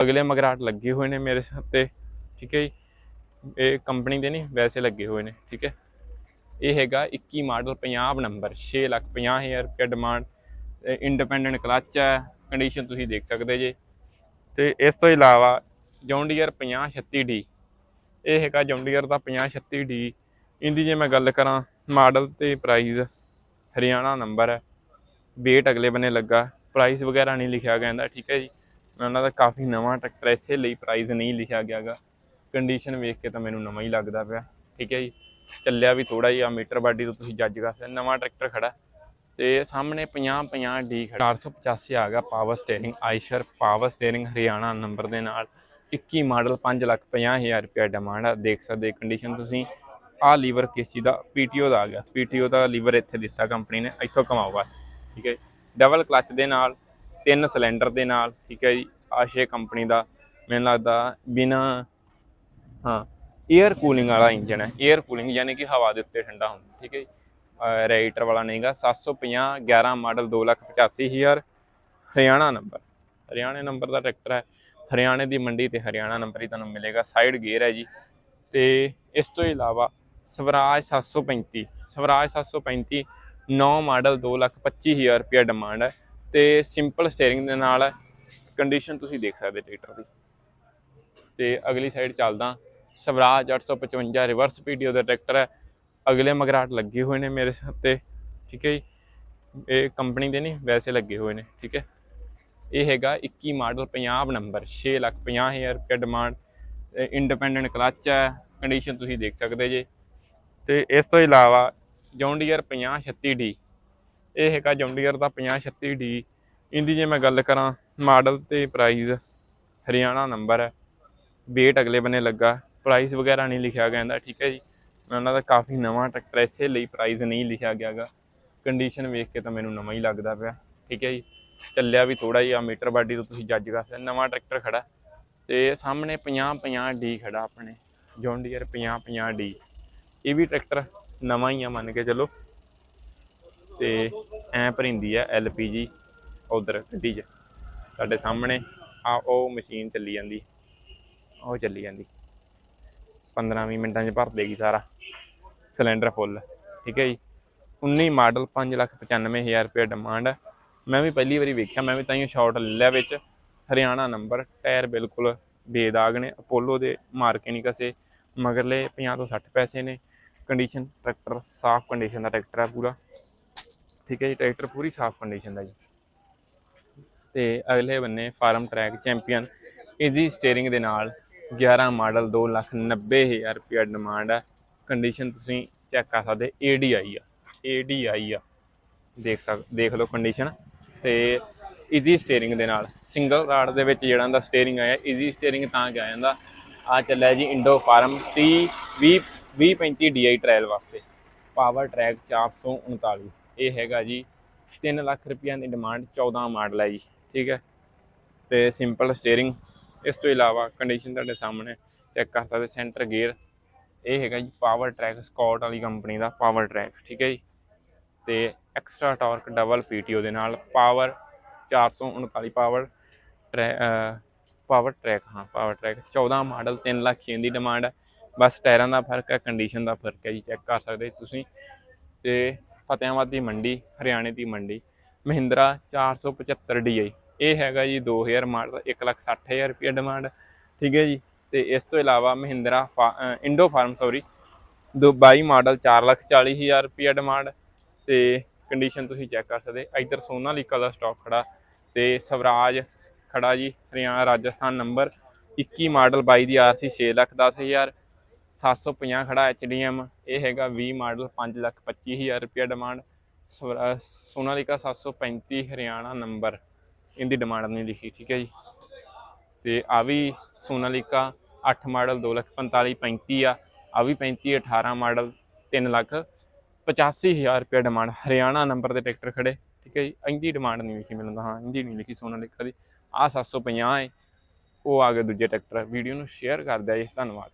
ਅਗਲੇ ਮਗਰਾਟ ਲੱਗੇ ਹੋਏ ਨੇ ਮੇਰੇ ਸਿਰ ਤੇ, ਠੀਕ ਹੈ ਜੀ? ਇਹ ਕੰਪਨੀ ਦੇ ਨਹੀਂ, ਵੈਸੇ ਲੱਗੇ ਹੋਏ ਨੇ, ਠੀਕ ਹੈ? ਇਹ ਹੈਗਾ 21 ਮਾਡਲ 50 ਨੰਬਰ 6 ਲੱਖ 50000 ਰੁਪਏ ਡਿਮਾਂਡ ਇੰਡੀਪੈਂਡੈਂਟ ਕਲਚ ਹੈ ਕੰਡੀਸ਼ਨ ਤੁਸੀਂ ਦੇਖ ਸਕਦੇ ਜੇ। ਤੇ ਇਸ ਤੋਂ ਇਲਾਵਾ ਜੌਂਡੀਅਰ 5036D ਇਹ ਹੈਗਾ ਜੌਂਡੀਅਰ ਦਾ 5036D ਇਹਦੀ ਜੇ ਮੈਂ ਗੱਲ ਕਰਾਂ, ਮਾਡਲ ਤੇ ਪ੍ਰਾਈਸ ਹਰਿਆਣਾ ਨੰਬਰ ਹੈ ਵੇਟ ਅਗਲੇ ਬੰਨੇ ਲੱਗਾ ਪ੍ਰਾਈਸ ਵਗੈਰਾ ਨਹੀਂ ਲਿਖਿਆ ਗਿਆ ਇਹਦਾ, ਠੀਕ ਹੈ ਜੀ? ਉਹਨਾਂ ਦਾ ਕਾਫੀ ਨਵਾਂ ਟਰੈਕਟਰ ਹੈ, ਇਸੇ ਲਈ ਪ੍ਰਾਈਸ ਨਹੀਂ ਲਿਖਿਆ ਗਿਆਗਾ ਕੰਡੀਸ਼ਨ ਵੇਖ ਕੇ ਤਾਂ ਮੈਨੂੰ ਨਵਾਂ ਹੀ ਲੱਗਦਾ ਪਿਆ। ਠੀਕ ਹੈ ਜੀ। ਚੱਲਿਆ ਵੀ ਥੋੜਾ ਜਿਹਾ ਮੀਟਰ ਬਾਡੀ ਤੋਂ ਤੁਸੀਂ ਜੱਜ ਕਰ ਸਕਦੇ ਨਵਾਂ ਟਰੈਕਟਰ ਖੜਾ ਤੇ ਸਾਹਮਣੇ 50 50 ਡੀ ਖੜਾ 485 ਆ ਗਿਆ power steering Eicher power steering Haryana number ਦੇ ਨਾਲ। 21 ਮਾਡਲ 5 ਲੱਖ 50 ਹਜ਼ਾਰ ਰੁਪਏ ਡਿਮਾਂਡ ਆ। ਦੇਖ ਸਕਦੇ ਕੰਡੀਸ਼ਨ ਤੁਸੀਂ। ਆ ਲੀਵਰ ਕੇਸੀ ਦਾ ਪੀਟੀਓ ਦਾ ਆ ਗਿਆ। ਪੀਟੀਓ ਦਾ ਲੀਵਰ ਇੱਥੇ ਦਿੱਤਾ ਕੰਪਨੀ ਨੇ। ਇੱਥੋਂ ਕਮਾਓ ਬਸ। ਠੀਕ ਹੈ ਡਬਲ ਕਲਚ ਦੇ ਨਾਲ ਤਿੰਨ ਸਿਲੰਡਰ ਦੇ ਨਾਲ, ਠੀਕ ਹੈ ਜੀ, ਆਸ਼ੇ ਕੰਪਨੀ ਦਾ, ਮੈਨੂੰ ਲੱਗਦਾ ਬਿਨਾ, ਹਾਂ 에ਅਰ ਕੂਲਿੰਗ ਵਾਲਾ ਇੰਜਨ ਹੈ। 에ਅਰ ਕੂਲਿੰਗ ਯਾਨੀ ਕਿ ਹਵਾ ਦੇ ਉੱਤੇ ਠੰਡਾ ਹੁੰਦਾ, ਠੀਕ ਹੈ ਜੀ। ਰੇਡੀਏਟਰ ਵਾਲਾ ਨਹੀਂਗਾ 750 11 ਮਾਡਲ 285000 ਹਰਿਆਣਾ ਨੰਬਰ ਹਰਿਆਣੇ ਨੰਬਰ ਦਾ ਟਰੈਕਟਰ ਹੈ। ਹਰਿਆਣੇ ਦੀ ਮੰਡੀ ਤੇ ਹਰਿਆਣਾ ਨੰਬਰ ਹੀ ਤੁਹਾਨੂੰ ਮਿਲੇਗਾ ਸਾਈਡ ਗੇਅਰ ਹੈ ਜੀ। ਤੇ ਇਸ ਤੋਂ ਇਲਾਵਾ ਸਵਰਾਜ 735 ਸਵਰਾਜ 735 9 ਮਾਡਲ 225000 ਰੁਪਏ ਡਿਮਾਂਡ ਹੈ। ਤੇ ਸਿੰਪਲ ਸਟੀਅਰਿੰਗ ਦੇ ਨਾਲ ਕੰਡੀਸ਼ਨ ਤੁਸੀਂ ਦੇਖ ਸਕਦੇ ਟਰੈਕਟਰ ਦੀ। ਤੇ ਅਗਲੀ ਸਾਈਡ ਚੱਲਦਾ। ਸਵਰਾਜ 855 ਰਿਵਰਸ ਪੀਡੀਓ ਦਾ ਟਰੈਕਟਰ ਹੈ। ਅਗਲੇ ਮਗਰਾਟ ਲੱਗੇ ਹੋਏ ਨੇ ਮੇਰੇ ਸਿਰ ਤੇ, ਠੀਕ ਹੈ ਜੀ? ਇਹ ਕੰਪਨੀ ਦੇ ਨਹੀਂ, ਵੈਸੇ ਲੱਗੇ ਹੋਏ ਨੇ, ਠੀਕ ਹੈ? ਇਹ ਹੈਗਾ 21 ਮਾਡਲ 50 ਨੰਬਰ 6 ਲੱਖ 50000 ਰੁਪਏ ਡਿਮਾਂਡ ਇੰਡੀਪੈਂਡੈਂਟ ਕਲਚ ਹੈ ਕੰਡੀਸ਼ਨ ਤੁਸੀਂ ਦੇਖ ਸਕਦੇ ਜੇ। ਤੇ ਇਸ ਤੋਂ ਇਲਾਵਾ ਜੌਂਡੀਅਰ 5036D ਇਹ ਹੈਗਾ ਜੌਂਡੀਅਰ ਦਾ 5036D ਇਹਦੀ ਜੇ ਮੈਂ ਗੱਲ ਕਰਾਂ ਮਾਡਲ ਤੇ ਪ੍ਰਾਈਸ ਹਰਿਆਣਾ ਨੰਬਰ ਹੈ। ਵੇਟ ਅਗਲੇ ਬੰਨੇ ਲੱਗਾ। ਪ੍ਰਾਈਸ ਵਗੈਰਾ ਨਹੀਂ ਲਿਖਿਆ ਗਿਆ ਇਹਦਾ, ਠੀਕ ਹੈ ਜੀ? ਉਹਨਾਂ ਦਾ ਕਾਫੀ ਨਵਾਂ ਟਰੈਕਟਰ ਇਸੇ ਲਈ ਪ੍ਰਾਈਸ ਨਹੀਂ ਲਿਖਿਆ ਗਿਆਗਾ ਕੰਡੀਸ਼ਨ ਵੇਖ ਕੇ ਤਾਂ ਮੈਨੂੰ ਨਵਾਂ ਹੀ ਲੱਗਦਾ ਪਿਆ, ਠੀਕ ਹੈ ਜੀ? ਚੱਲਿਆ ਵੀ ਥੋੜਾ ਜਿਹਾ, ਮੀਟਰ ਬਾਡੀ ਤੋਂ ਤੁਸੀਂ ਜੱਜ ਕਰ ਸਕਦੇ ਨਵਾਂ ਟਰੈਕਟਰ ਖੜਾ। ਤੇ ਸਾਹਮਣੇ 50 50 ਡੀ ਖੜਾ ਆਪਣੇ। ਜੌਂਡੀਅਰ 50 50 ਡੀ ਇਹ ਵੀ ਟਰੈਕਟਰ ਨਵਾਂ ਹੀ ਆ, ਮੰਨ ਕੇ ਚੱਲੋ। ਤੇ ਐ ਭਰਿੰਦੀ ਆ ਐਲਪੀਜੀ ਉਧਰ ਗੱਡੀ 'ਚ। ਸਾਡੇ ਸਾਹਮਣੇ ਆ, ਉਹ ਮਸ਼ੀਨ ਚੱਲੀ ਜਾਂਦੀ। ਉਹ ਚੱਲੀ ਜਾਂਦੀ। 15-20 ਮਿੰਟਾਂ 'ਚ ਭਰ ਦੇਗੀ ਸਾਰਾ। Cylinder full. ਠੀਕ ਹੈ ਜੀ? 19 ਮਾਡਲ 595000 ਰੁਪਏ ਡਿਮਾਂਡ ਹੈ ਮੈਂ ਵੀ ਪਹਿਲੀ ਵਾਰੀ ਵੇਖਿਆ, ਮੈਂ ਵੀ ਤਾਂ ਹੀ ਸ਼ਾਰਟ ਲੈ ਲਿਆ ਵਿੱਚ। ਹਰਿਆਣਾ ਨੰਬਰ ਟਾਇਰ ਬਿਲਕੁਲ ਬੇਦਾਗ ਨੇ। ਅਪੋਲੋ ਦੇ ਮਾਰ ਕੇ ਨਹੀਂ ਕਸੇ। ਮਗਰਲੇ 50 ਤੋਂ 60 ਪੈਸੇ ਨੇ। ਕੰਡੀਸ਼ਨ ਟਰੈਕਟਰ ਸਾਫ਼ ਕੰਡੀਸ਼ਨ ਦਾ ਟਰੈਕਟਰ ਹੈ ਪੂਰਾ। ਠੀਕ ਹੈ ਜੀ, ਟਰੈਕਟਰ ਪੂਰੀ ਸਾਫ਼ ਕੰਡੀਸ਼ਨ ਦਾ ਜੀ। ਤੇ ਅਗਲੇ ਬੰਨੇ farm track champion easy steering ਦੇ ਨਾਲ 11 ਮਾਡਲ 290000 ਰੁਪਏ ਡਿਮਾਂਡ ਹੈ ਕੰਡੀਸ਼ਨ ਤੁਸੀਂ ਚੈੱਕ ਕਰ ਸਕਦੇ ADI ਆ ADI ਆ। ਦੇਖ ਸਕ, ਦੇਖ ਲਓ ਕੰਡੀਸ਼ਨ ਤੇ ਈਜ਼ੀ ਸਟੀਅਰਿੰਗ ਦੇ ਨਾਲ ਸਿੰਗਲ ਰਾਡ ਦੇ ਵਿੱਚ ਜਿਹੜਾ ਦਾ ਸਟੀਅਰਿੰਗ ਆਇਆ ਈਜ਼ੀ ਸਟੀਅਰਿੰਗ ਤਾਂ ਆ ਜਾਂਦਾ, ਆ ਚੱਲਿਆ ਜੀ ਇੰਡੋ ਫਾਰਮ 30 20 2035 DI ਟ੍ਰਾਇਲ ਵਾਸਤੇ। ਪਾਵਰ ਟਰੈਕ 439 ਇਹ ਹੈਗਾ ਜੀ 3 ਲੱਖ ਰੁਪਈਆ ਦੀ ਡਿਮਾਂਡ 14 ਮਾਡਲ ਹੈ ਜੀ, ਠੀਕ ਹੈ। ਤੇ ਸਿੰਪਲ ਸਟੀਅਰਿੰਗ ਇਸ ਤੋਂ ਇਲਾਵਾ ਕੰਡੀਸ਼ਨ ਤੁਹਾਡੇ ਸਾਹਮਣੇ ਚੈੱਕ ਕਰ ਸਕਦੇ ਸੈਂਟਰ ਗੇਅਰ ਇਹ ਹੈਗਾ ਜੀ ਪਾਵਰ ਟਰੈਕ ਸਕਾਟ ਵਾਲੀ ਕੰਪਨੀ ਦਾ ਪਾਵਰ ਟਰੈਕ ਠੀਕ ਹੈ ਜੀ। ਤੇ ਐਕਸਟਰਾ ਟਾਰਕ ਡਬਲ ਪੀਟੀਓ ਦੇ ਨਾਲ ਪਾਵਰ 439 ਪਾਵਰ ਪਾਵਰ ਟਰੈਕ ਹਾਂ ਪਾਵਰ ਟਰੈਕ 14 ਮਾਡਲ 3 ਲੱਖ ਛੇ ਦੀ ਡਿਮਾਂਡ ਹੈ। ਬਸ ਟਾਇਰਾਂ ਦਾ ਫ਼ਰਕ ਹੈ ਕੰਡੀਸ਼ਨ ਦਾ ਫ਼ਰਕ ਹੈ ਜੀ ਚੈੱਕ ਕਰ ਸਕਦੇ ਤੁਸੀਂ। ਤੇ ਫਤਿਆਬਾਦ ਦੀ ਮੰਡੀ, ਹਰਿਆਣੇ ਦੀ ਮੰਡੀ, ਮਹਿੰਦਰਾ 475 DI ਇਹ ਹੈਗਾ ਜੀ 2000 ਮਾਡਲ 160000 ਰੁਪਏ ਡਿਮਾਂਡ ਠੀਕ ਹੈ ਜੀ? ਤੇ ਇਸ ਤੋਂ ਇਲਾਵਾ Mahindra Indo Farm sorry 22 model 440000 ਰੁਪਏ ਡਿਮਾਂਡ ਤੇ ਕੰਡੀਸ਼ਨ ਤੁਸੀਂ ਚੈੱਕ ਕਰ ਸਕਦੇ, ਇੱਧਰ ਸੋਨਾਲੀਕਾ ਦਾ ਸਟਾਕ ਖੜਾ, ਤੇ ਸਵਰਾਜ ਖੜਾ ਜੀ ਹਰਿਆਣਾ ਰਾਜਸਥਾਨ ਨੰਬਰ 21 ਮਾਡਲ 22 ਦੀ ਆਰਸੀ 6 ਲੱਖ 10000 750 ਖੜਾ ਐਚਡੀਐਮ ਇਹ ਹੈਗਾ 20 ਮਾਡਲ 5 ਲੱਖ 25000 ਰੁਪਏ ਡਿਮਾਂਡ ਸੋਨਾਲੀਕਾ 735 ਹਰਿਆਣਾ ਨੰਬਰ ਇਹਦੀ ਡਿਮਾਂਡ ਨਹੀਂ ਲਿਖੀ, ਠੀਕ ਹੈ ਜੀ। ਤੇ ਆ ਵੀ ਸੋਨਾਲੀਕਾ 8 ਮਾਡਲ 2 ਲੱਖ 45 35 ਆ। ਆ ਵੀ 35 18 ਮਾਡਲ 3 ਲੱਖ 85000 ਰੁਪਏ ਡਿਮਾਂਡ ਹਰਿਆਣਾ ਨੰਬਰ ਦੇ ਟਰੈਕਟਰ ਖੜੇ, ਠੀਕ ਹੈ ਜੀ। ਇਹਦੀ ਡਿਮਾਂਡ ਨਹੀਂ ਲਿਖੀ ਮੈਨੂੰ ਤਾਂ, ਹਾਂ, ਇਹਦੀ ਨਹੀਂ ਲਿਖੀ ਸੋਨਾਲੀਕਾ ਦੀ। ਆ 750 ਹੈ ਉਹ ਆ ਗਏ ਦੂਜੇ ਟਰੈਕਟਰ ਵੀਡੀਓ ਨੂੰ ਸ਼ੇਅਰ ਕਰ ਦਿਆ ਜੀ, ਧੰਨਵਾਦ।